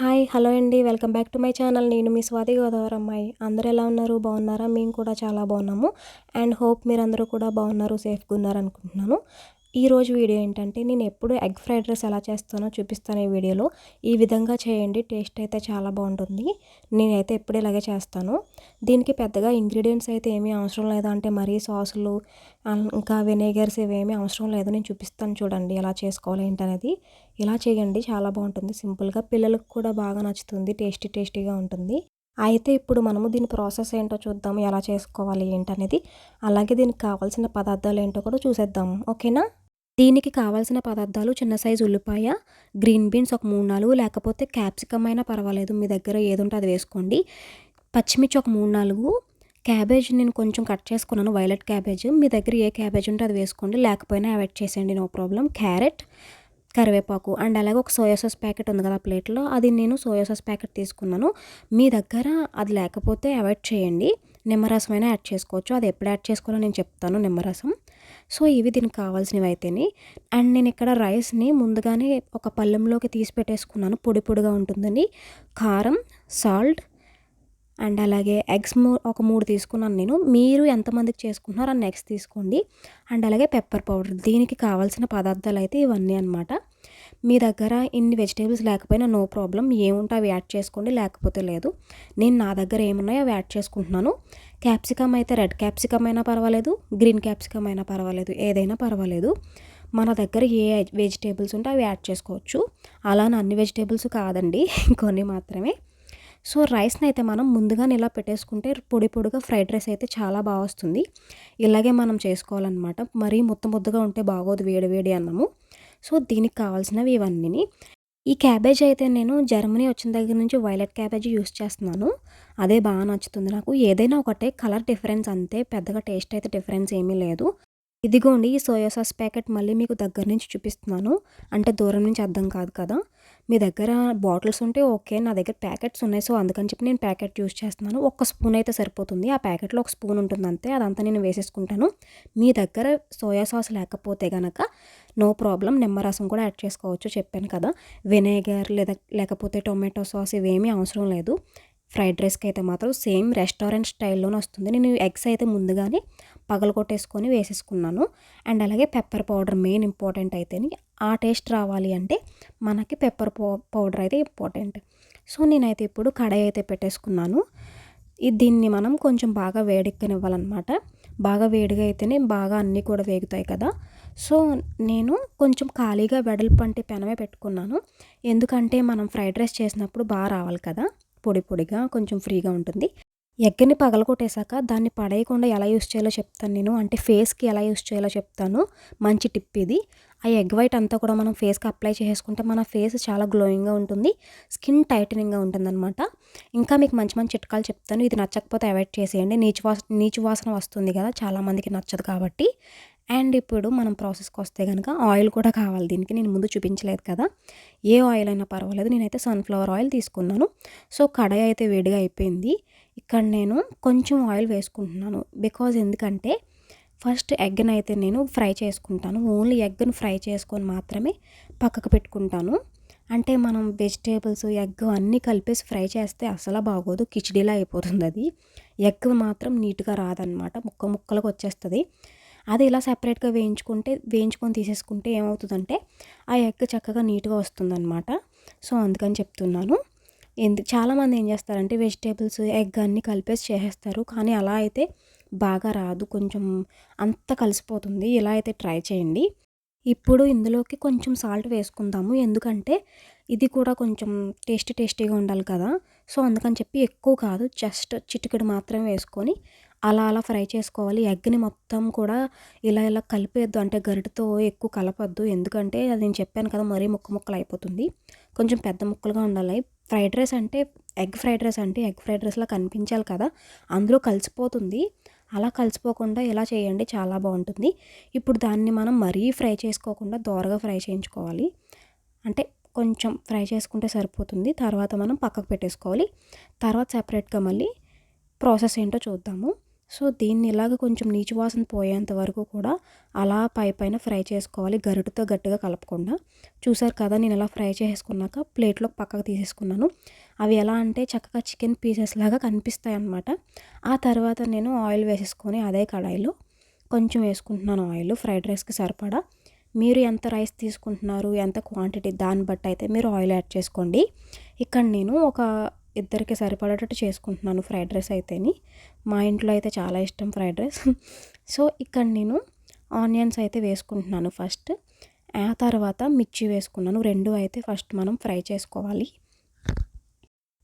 Hi hello అండి. Welcome back to my channel. నేను మీ స్వాతి గోదావరి అమ్మాయి. అందరూ ఎలా ఉన్నారు? బాగున్నారా? మేము కూడా చాలా బాగున్నాము. అండ్ హోప్ మీరందరూ కూడా బాగున్నారు సేఫ్గా ఉన్నారు ఈరోజు వీడియో ఏంటంటే నేను ఎప్పుడు ఎగ్ ఫ్రైడ్ రైస్ ఎలా చేస్తానో చూపిస్తాను ఈ వీడియోలో. ఈ విధంగా చేయండి టేస్ట్ అయితే చాలా బాగుంటుంది. నేనైతే ఎప్పుడు ఇలాగే చేస్తాను. దీనికి పెద్దగా ఇంగ్రీడియంట్స్ అయితే ఏమీ అవసరం లేదు. అంటే మరీ సాసులు ఇంకా వెనేగర్స్ ఇవేమీ అవసరం లేదు. నేను చూపిస్తాను చూడండి ఎలా చేసుకోవాలి ఏంటనేది. ఇలా చేయండి చాలా బాగుంటుంది. సింపుల్గా పిల్లలకు కూడా బాగా నచ్చుతుంది. టేస్టీ టేస్టీగా ఉంటుంది. అయితే ఇప్పుడు మనము దీని ప్రాసెస్ ఏంటో చూద్దాము. ఎలా చేసుకోవాలి ఏంటనేది. అలాగే దీనికి కావాల్సిన పదార్థాలు ఏంటో కూడా చూసేద్దాము. ఓకేనా? దీనికి కావాల్సిన పదార్థాలు చిన్న సైజు ఉల్లిపాయ గ్రీన్ బీన్స్ ఒక మూడు నాలుగు లేకపోతే క్యాప్సికమ్ అయినా పర్వాలేదు మీ దగ్గర ఏది ఉంటే అది వేసుకోండి. పచ్చిమిర్చి ఒక మూడు నాలుగు క్యాబేజ్ నేను కొంచెం కట్ చేసుకున్నాను వైలెట్ క్యాబేజ్. మీ దగ్గర ఏ క్యాబేజ్ ఉంటే అది వేసుకోండి లేకపోయినా అవాయిడ్ చేసేయండి నో ప్రాబ్లం. క్యారెట్ కరివేపాకు అండ్ అలాగే ఒక సోయా సాస్ ప్యాకెట్ ఉంది కదా ప్లేట్లో అది నేను సోయా సాస్ ప్యాకెట్ తీసుకున్నాను. మీ దగ్గర అది లేకపోతే అవాయిడ్ చేయండి. నిమ్మరసం అయినా యాడ్ చేసుకోవచ్చు. అది ఎప్పుడు యాడ్ చేసుకోవాలో నేను చెప్తాను నిమ్మరసం. సో ఇవి దీనికి కావాల్సినవి అయితేనే అండ్ నేను ఇక్కడ రైస్ని ముందుగానే ఒక పళ్ళెంలోకి తీసి పెట్టేసుకున్నాను. పొడి పొడిగా ఉంటుందని. కారం సాల్ట్ అండ్ అలాగే ఎగ్స్ మూ ఒక మూడు తీసుకున్నాను నేను. మీరు ఎంతమందికి చేసుకుంటున్నారో అన్ని ఎగ్స్ తీసుకోండి. అండ్ అలాగే పెప్పర్ పౌడర్. దీనికి కావాల్సిన పదార్థాలు అయితే ఇవన్నీ అనమాట మీ దగ్గర ఇన్ని వెజిటేబుల్స్ లేకపోయినా నో ప్రాబ్లం. ఏముంటే అవి యాడ్ చేసుకోండి. లేకపోతే లేదు. నేను నా దగ్గర ఏమున్నాయో అవి యాడ్ చేసుకుంటున్నాను. క్యాప్సికమ్ అయితే రెడ్ క్యాప్సికమ్ అయినా పర్వాలేదు గ్రీన్ క్యాప్సికమ్ అయినా పర్వాలేదు ఏదైనా పర్వాలేదు. మన దగ్గర ఏ వెజిటేబుల్స్ ఉంటే అవి యాడ్ చేసుకోవచ్చు. అలానే అన్ని వెజిటేబుల్స్ కాదండి కొన్ని మాత్రమే. సో రైస్ని అయితే మనం ముందుగానే ఇలా పెట్టేసుకుంటే పొడి పొడిగా ఫ్రైడ్ రైస్ అయితే చాలా బాగా వస్తుంది. ఇలాగే మనం చేసుకోవాలన్నమాట. మరీ ముద్ద ముద్దగా ఉంటే బాగోదు వేడి వేడి అన్నము. సో దీనికి కావాల్సినవి ఇవన్నీ ఈ క్యాబేజ్ అయితే నేను జర్మనీ వచ్చిన దగ్గర నుంచి వైలెట్ క్యాబేజ్ యూస్ చేస్తున్నాను. అదే బాగా నచ్చుతుంది నాకు. ఏదైనా ఒకటే కలర్ డిఫరెన్స్ అంతే. పెద్దగా టేస్ట్ అయితే డిఫరెన్స్ ఏమీ లేదు. ఇదిగోండి ఈ సోయా సాస్ ప్యాకెట్ మళ్ళీ మీకు దగ్గర నుంచి చూపిస్తున్నాను. అంటే దూరం నుంచి అర్థం కాదు కదా. మీ దగ్గర బాటిల్స్ ఉంటే ఓకే నా దగ్గర ప్యాకెట్స్ ఉన్నాయి. సో అందుకని చెప్పి నేను ప్యాకెట్ యూస్ చేస్తున్నాను. ఒక్క స్పూన్ అయితే సరిపోతుంది. ఆ ప్యాకెట్లో ఒక స్పూన్ ఉంటుంది అంతే అదంతా నేను వేసేసుకుంటాను. మీ దగ్గర సోయా సాస్ లేకపోతే కనుక నో ప్రాబ్లం నిమ్మరసం కూడా యాడ్ చేసుకోవచ్చు. చెప్పాను కదా వినేగర్ లేదా లేకపోతే టొమాటో సాస్ ఇవేమీ అవసరం లేదు. ఫ్రైడ్ రైస్కి అయితే మాత్రం సేమ్ రెస్టారెంట్ స్టైల్లోనే వస్తుంది. నేను ఎగ్స్ అయితే ముందుగానే పగలగొట్టేసుకొని వేసేసుకున్నాను. అండ్ అలాగే పెప్పర్ పౌడర్ మెయిన్ ఇంపార్టెంట్ అయితే ఆ టేస్ట్ రావాలి అంటే మనకి పెప్పర్ పౌడర్ అయితే ఇంపార్టెంట్. సో నేనైతే ఇప్పుడు కడాయి అయితే పెట్టేసుకున్నాను. దీన్ని మనం కొంచెం బాగా వేడెక్కనివ్వాలన్నమాట. బాగా వేడిగా అయితేనే బాగా అన్నీ కూడా వేగుతాయి కదా. సో నేను కొంచెం ఖాళీగా వెడల్పంటి పెనమే పెట్టుకున్నాను. ఎందుకంటే మనం ఫ్రైడ్ రైస్ చేసినప్పుడు బాగా రావాలి కదా. పొడి పొడిగా కొంచెం ఫ్రీగా ఉంటుంది. ఎగ్గని పగలగొట్టేశాక దాన్ని పడేయకుండా ఎలా యూస్ చేయాలో చెప్తాను నేను. అంటే ఫేస్కి ఎలా యూస్ చేయాలో చెప్తాను. మంచి టిప్ ఇది. ఆ ఎగ్ వైట్ అంతా కూడా మనం ఫేస్కి అప్లై చేసుకుంటే మన ఫేస్ చాలా గ్లోయింగ్గా ఉంటుంది. స్కిన్ టైటనింగ్గా ఉంటుందన్నమాట. ఇంకా మీకు మంచి మంచి చిట్కాలు చెప్తాను. ఇది నచ్చకపోతే అవాయిడ్ చేసేయండి. నీచు వాస నీచు వాసన వస్తుంది కదా. చాలామందికి నచ్చదు కాబట్టి. అండ్ ఇప్పుడు మనం ప్రాసెస్కి వస్తే కనుక ఆయిల్ కూడా కావాలి. దీనికి నేను ముందు చూపించలేదు కదా. ఏ ఆయిల్ అయినా పర్వాలేదు. నేనైతే సన్ఫ్లవర్ ఆయిల్ తీసుకున్నాను. సో కడాయి అయితే వేడిగా అయిపోయింది. ఇక్కడ నేను కొంచెం ఆయిల్ వేసుకుంటున్నాను. బికాజ్ ఎందుకంటే ఫస్ట్ ఎగ్ని అయితే నేను ఫ్రై చేసుకుంటాను. ఓన్లీ ఎగ్ని ఫ్రై చేసుకొని మాత్రమే పక్కకు పెట్టుకుంటాను. అంటే మనం వెజిటేబుల్స్ ఎగ్ అన్నీ కలిపేసి ఫ్రై చేస్తే అసలు బాగోదు. కిచిడీలా అయిపోతుంది అది. ఎగ్ మాత్రం నీట్గా రాదనమాట. ముక్క ముక్కలకు వచ్చేస్తుంది. అది ఇలా సెపరేట్గా వేయించుకుంటే వేయించుకొని తీసేసుకుంటే ఏమవుతుందంటే ఆ ఎగ్ చక్కగా నీట్గా వస్తుందన్నమాట. సో అందుకని చెప్తున్నాను. ఎందు చాలామంది ఏం చేస్తారంటే వెజిటేబుల్స్ ఎగ్ అన్నీ కలిపేసి చేసేస్తారు. కానీ అలా అయితే బాగా రాదు. కొంచెం అంత కలిసిపోతుంది. ఇలా అయితే ట్రై చేయండి. ఇప్పుడు ఇందులోకి కొంచెం సాల్ట్ వేసుకుందాము. ఎందుకంటే ఇది కూడా కొంచెం టేస్టీ టేస్టీగా ఉండాలి కదా. సో అందుకని చెప్పి ఎక్కువ కాదు. జస్ట్ చిటికెడు మాత్రమే వేసుకొని అలా అలా ఫ్రై చేసుకోవాలి. ఎగ్ని మొత్తం కూడా ఇలా ఇలా కలిపేద్దు అంటే గరిటతో ఎక్కువ కలపద్దు. ఎందుకంటే అది నేను చెప్పాను కదా మరీ ముక్క ముక్కలు అయిపోతుంది. కొంచెం పెద్ద ముక్కలుగా ఉండాలి. ఫ్రైడ్ రైస్ అంటే ఎగ్ ఫ్రైడ్ రైస్ అంటే ఎగ్ ఫ్రైడ్ రైస్లా కనిపించాలి కదా అందులో కలిసిపోతుంది. అలా కలిసిపోకుండా ఇలా చేయండి చాలా బాగుంటుంది. ఇప్పుడు దాన్ని మనం మరీ ఫ్రై చేసుకోకుండా దోరగా ఫ్రై చేయించుకోవాలి. అంటే కొంచెం ఫ్రై చేసుకుంటే సరిపోతుంది. తర్వాత మనం పక్కకు పెట్టేసుకోవాలి. తర్వాత సపరేట్గా మళ్ళీ ప్రాసెస్ ఏంటో చూద్దాము. సో దీన్ని ఇలాగ కొంచెం నీచు వాసన పోయేంత వరకు కూడా అలా పై పైన ఫ్రై చేసుకోవాలి గరిటతో గట్టిగా కలపకుండా. చూసారు కదా నేను ఇలా ఫ్రై చేసుకున్నాక ప్లేట్లో పక్కకు తీసేసుకున్నాను. అవి ఎలా అంటే చక్కగా చికెన్ పీసెస్ లాగా కనిపిస్తాయి అన్నమాట ఆ తర్వాత నేను ఆయిల్ వేసేసుకొని అదే కడాయిలో కొంచెం వేసుకుంటున్నాను ఆయిల్ ఫ్రైడ్ రైస్కి సరిపడా. మీరు ఎంత రైస్ తీసుకుంటున్నారు ఎంత క్వాంటిటీ దాన్ని బట్టి అయితే మీరు ఆయిల్ యాడ్ చేసుకోండి. ఇక్కడ నేను ఒక ఇద్దరికి సరిపడేటట్టు చేసుకుంటున్నాను ఫ్రైడ్ రైస్ అయితేని. మా ఇంట్లో అయితే చాలా ఇష్టం ఫ్రైడ్ రైస్. సో ఇక్కడ నేను ఆనియన్స్ అయితే వేసుకుంటున్నాను ఫస్ట్. ఆ తర్వాత మిర్చి వేసుకున్నాను. రెండు అయితే ఫస్ట్ మనం ఫ్రై చేసుకోవాలి.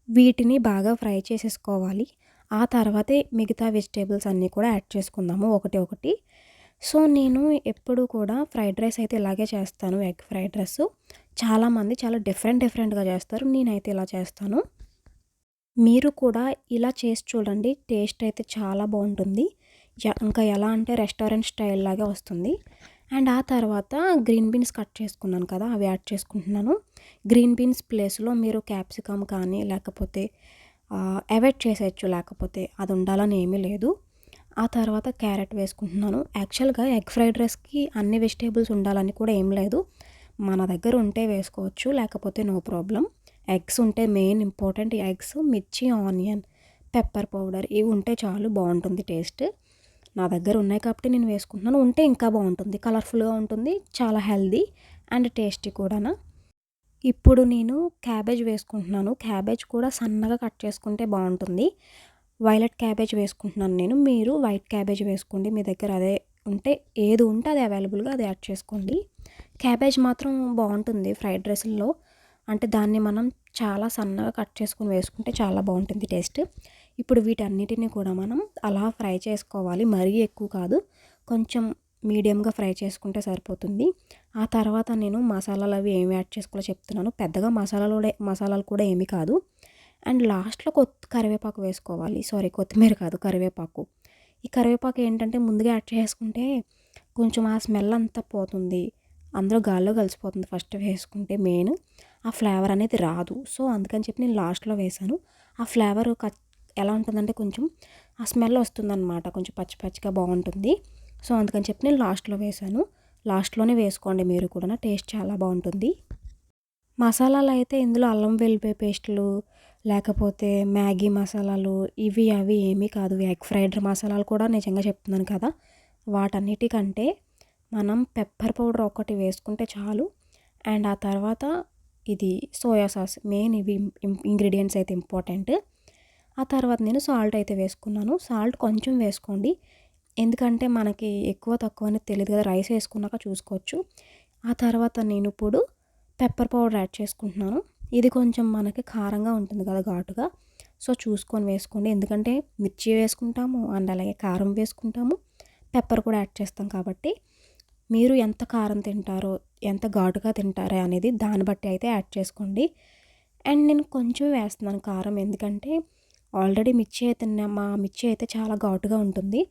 వీటిని బాగా ఫ్రై చేసేసుకోవాలి. ఆ తర్వాతే మిగతా వెజిటేబుల్స్ అన్నీ కూడా యాడ్ చేసుకుందాము ఒకటి ఒకటి. సో నేను ఎప్పుడు కూడా ఫ్రైడ్ రైస్ అయితే ఇలాగే చేస్తాను ఎగ్ ఫ్రైడ్ రైస్. చాలామంది చాలా డిఫరెంట్ డిఫరెంట్గా చేస్తారు. నేనైతే ఇలా చేస్తాను. మీరు కూడా ఇలా చేసి చూడండి. టేస్ట్ అయితే చాలా బాగుంటుంది. ఇంకా ఎలా అంటే రెస్టారెంట్ స్టైల్ లాగా వస్తుంది. అండ్ ఆ తర్వాత గ్రీన్ బీన్స్ కట్ చేసుకున్నాను కదా అవి యాడ్ చేసుకుంటున్నాను. గ్రీన్ బీన్స్ ప్లేస్లో మీరు క్యాప్సికమ్ కానీ లేకపోతే అవాయిడ్ చేసేయచ్చు. లేకపోతే అది ఉండాలని ఏమీ లేదు. ఆ తర్వాత క్యారెట్ వేసుకుంటున్నాను. యాక్చువల్గా ఎగ్ ఫ్రైడ్ రైస్కి అన్ని వెజిటేబుల్స్ ఉండాలని కూడా ఏం లేదు. మన దగ్గర ఉంటే వేసుకోవచ్చు. లేకపోతే నో ప్రాబ్లం. ఎగ్స్ ఉంటే మెయిన్ ఇంపార్టెంట్ ఎగ్స్ మిర్చి ఆనియన్ పెప్పర్ పౌడర్ ఇవి ఉంటే చాలు బాగుంటుంది టేస్ట్. నా దగ్గర ఉన్నాయి కాబట్టి నేను వేసుకుంటున్నాను. ఉంటే ఇంకా బాగుంటుంది. కలర్ఫుల్గా ఉంటుంది. చాలా హెల్దీ అండ్ టేస్టీ కూడానా. ఇప్పుడు నేను క్యాబేజ్ వేసుకుంటున్నాను. క్యాబేజ్ కూడా సన్నగా కట్ చేసుకుంటే బాగుంటుంది. వైలెట్ క్యాబేజ్ వేసుకుంటున్నాను నేను. మీరు వైట్ క్యాబేజ్ వేసుకోండి. మీ దగ్గర అదే ఉంటే ఏది ఉంటే అది అవైలబుల్గా అది యాడ్ చేసుకోండి. క్యాబేజ్ మాత్రం బాగుంటుంది ఫ్రైడ్ రైస్లో. అంటే దాన్ని మనం చాలా సన్నగా కట్ చేసుకుని వేసుకుంటే చాలా బాగుంటుంది టేస్ట్. ఇప్పుడు వీటన్నిటిని కూడా మనం అలా ఫ్రై చేసుకోవాలి. మరీ ఎక్కువ కాదు కొంచెం మీడియంగా ఫ్రై చేసుకుంటే సరిపోతుంది. ఆ తర్వాత నేను మసాలాలు అవి ఏమి యాడ్ చేసుకోవాలో చెప్తున్నాను. పెద్దగా మసాలాలు మసాలాలు కూడా ఏమీ కాదు. అండ్ లాస్ట్లో కొత్త కరివేపాకు వేసుకోవాలి. సారీ కొత్తిమీర కాదు కరివేపాకు. ఈ కరివేపాకు ఏంటంటే ముందుగా యాడ్ చేసుకుంటే కొంచెం ఆ స్మెల్ అంతా పోతుంది. అందులో గాల్లో కలిసిపోతుంది. ఫస్ట్ వేసుకుంటే మెయిన్. ఆ ఫ్లేవర్ అనేది రాదు. సో అందుకని చెప్పి నేను లాస్ట్లో వేసాను ఆ ఫ్లేవర్ ఎలా ఉంటుందంటే కొంచెం ఆ స్మెల్ వస్తుందన్నమాట. కొంచెం పచ్చి పచ్చిగా బాగుంటుంది. సో అందుకని చెప్పి నేను లాస్ట్లో వేసాను లాస్ట్లోనే వేసుకోండి మీరు కూడా. టేస్ట్ చాలా బాగుంటుంది. మసాలాలు అయితే ఇందులో అల్లం వెల్లిపాయ పేస్టులు లేకపోతే మ్యాగీ మసాలాలు ఇవి అవి ఏమీ కాదు. ఎగ్ ఫ్రైడ్ మసాలాలు కూడా నిజంగా చెప్తున్నాను కదా. వాటన్నిటికంటే మనం పెప్పర్ పౌడర్ ఒకటి వేసుకుంటే చాలు. అండ్ ఆ తర్వాత ఇది సోయా సాస్ మెయిన్ ఇవి ఇంగ్రీడియంట్స్ అయితే ఇంపార్టెంట్ ఆ తర్వాత నేను సాల్ట్ అయితే వేసుకున్నాను. సాల్ట్ కొంచెం వేసుకోండి. ఎందుకంటే మనకి ఎక్కువ తక్కువ అనేది తెలియదు కదా రైస్ వేసుకున్నాక చూసుకోవచ్చు. ఆ తర్వాత నేను ఇప్పుడు పెప్పర్ పౌడర్ యాడ్ చేసుకుంటున్నాను. ఇది కొంచెం మనకి కారంగా ఉంటుంది కదా ఘాటుగా. సో చూసుకొని వేసుకోండి. ఎందుకంటే మిర్చి వేసుకుంటాము అండ్ అలాగే కారం వేసుకుంటాము. పెప్పర్ కూడా యాడ్ చేస్తాం కాబట్టి. మీరు ఎంత కారం తింటారో ఎంత ఘాటుగా తింటారో అనేది దాన్ని బట్టి అయితే యాడ్ చేసుకోండి. అండ్ నేను కొంచెం వేస్తున్నాను కారం ఎందుకంటే ఆల్రెడీ మిర్చి అయితే మా మిర్చి అయితే చాలా ఘాటుగా ఉంటుంది.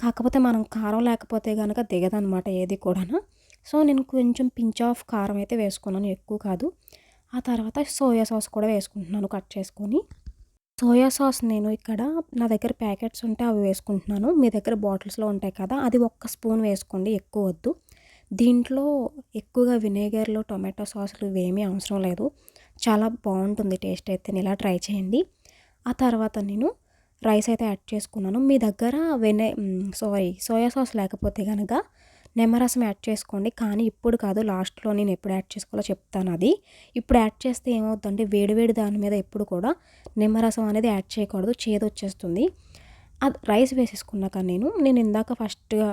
కాకపోతే మనం కారం లేకపోతే కనుక దిగదనమాట ఏది కూడాను. సో నేను కొంచెం పించ్ ఆఫ్ కారం అయితే వేసుకున్నాను ఎక్కువ కాదు. ఆ తర్వాత సోయా సాస్ కూడా వేసుకుంటున్నాను కట్ చేసుకొని. సోయా సాస్ నేను ఇక్కడ నా దగ్గర ప్యాకెట్స్ ఉంటే అవి వేసుకుంటున్నాను. మీ దగ్గర బాటిల్స్లో ఉంటాయి కదా అది ఒక్క స్పూన్ వేసుకోండి ఎక్కువ వద్దు. దీంట్లో ఎక్కువగా వినేగర్లో టొమాటో సాసులు ఇవేమీ అవసరం లేదు. చాలా బాగుంటుంది టేస్ట్ అయితే ఇలా ట్రై చేయండి. ఆ తర్వాత నేను రైస్ అయితే యాడ్ చేసుకున్నాను. మీ దగ్గర వెనే సారీ సోయా సాస్ లేకపోతే కనుక నిమ్మరసం యాడ్ చేసుకోండి. కానీ ఇప్పుడు కాదు లాస్ట్లో నేను ఎప్పుడు యాడ్ చేసుకోవాలో చెప్తాను అది. ఇప్పుడు యాడ్ చేస్తే ఏమవుతుందంటే వేడివేడి దాని మీద ఎప్పుడు కూడా నిమ్మరసం అనేది యాడ్ చేయకూడదు. చేదు వచ్చేస్తుంది. అది రైస్ వేసేసుకున్నాక నేను నేను ఇందాక ఫస్ట్గా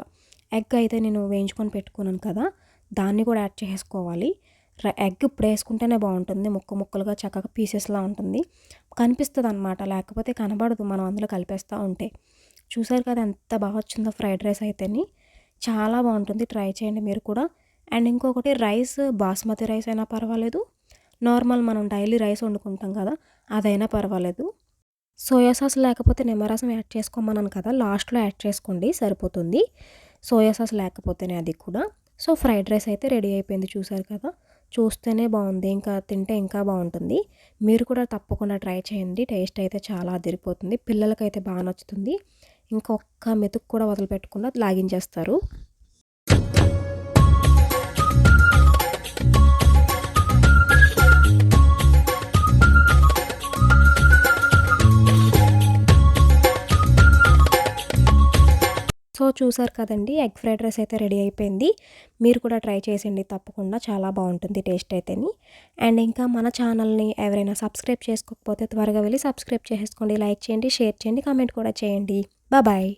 ఎగ్ అయితే నేను వేయించుకొని పెట్టుకున్నాను కదా దాన్ని కూడా యాడ్ చేసుకోవాలి. ఎగ్ ఇప్పుడు వేసుకుంటేనే బాగుంటుంది. ముక్క ముక్కలుగా చక్కగా పీసెస్లా ఉంటుంది. కనిపిస్తుంది అనమాట లేకపోతే కనబడదు. మనం అందులో కలిపేస్తూ ఉంటే. చూసారు కదా ఎంత బాగా వచ్చిందో ఫ్రైడ్ రైస్ అయితేని. చాలా బాగుంటుంది. ట్రై చేయండి మీరు కూడా. అండ్ ఇంకొకటి రైస్ బాస్మతి రైస్ అయినా పర్వాలేదు. నార్మల్ మనం డైలీ రైస్ వండుకుంటాం కదా అదైనా పర్వాలేదు. సోయా సాస్ లేకపోతే నిమ్మరసం యాడ్ చేసుకోమన్నాను కదా లాస్ట్లో యాడ్ చేసుకోండి సరిపోతుంది. సోయా సాస్ లేకపోతేనే అది కూడా. సో ఫ్రైడ్ రైస్ అయితే రెడీ అయిపోయింది చూసారు కదా చూస్తేనే బాగుంది ఇంకా తింటే ఇంకా బాగుంటుంది. మీరు కూడా తప్పకుండా ట్రై చేయండి టేస్ట్ అయితే చాలా అదిరిపోతుంది. పిల్లలకైతే బాగా నచ్చుతుంది. ఇంకొక మెతుకు కూడా వదిలిపెట్టకుండా లాగించేస్తారు. సో చూసారు కదండి ఎగ్ ఫ్రైడ్ రైస్ అయితే రెడీ అయిపోయింది. మీరు కూడా ట్రై చేసేయండి తప్పకుండా చాలా బాగుంటుంది టేస్ట్ అయితేని. అండ్ ఇంకా మన ఛానల్ని ఎవరైనా సబ్స్క్రైబ్ చేసుకోకపోతే త్వరగా వెళ్ళి సబ్స్క్రైబ్ చేసుకోండి లైక్ చేయండి షేర్ చేయండి కామెంట్ కూడా చేయండి. Bye-bye.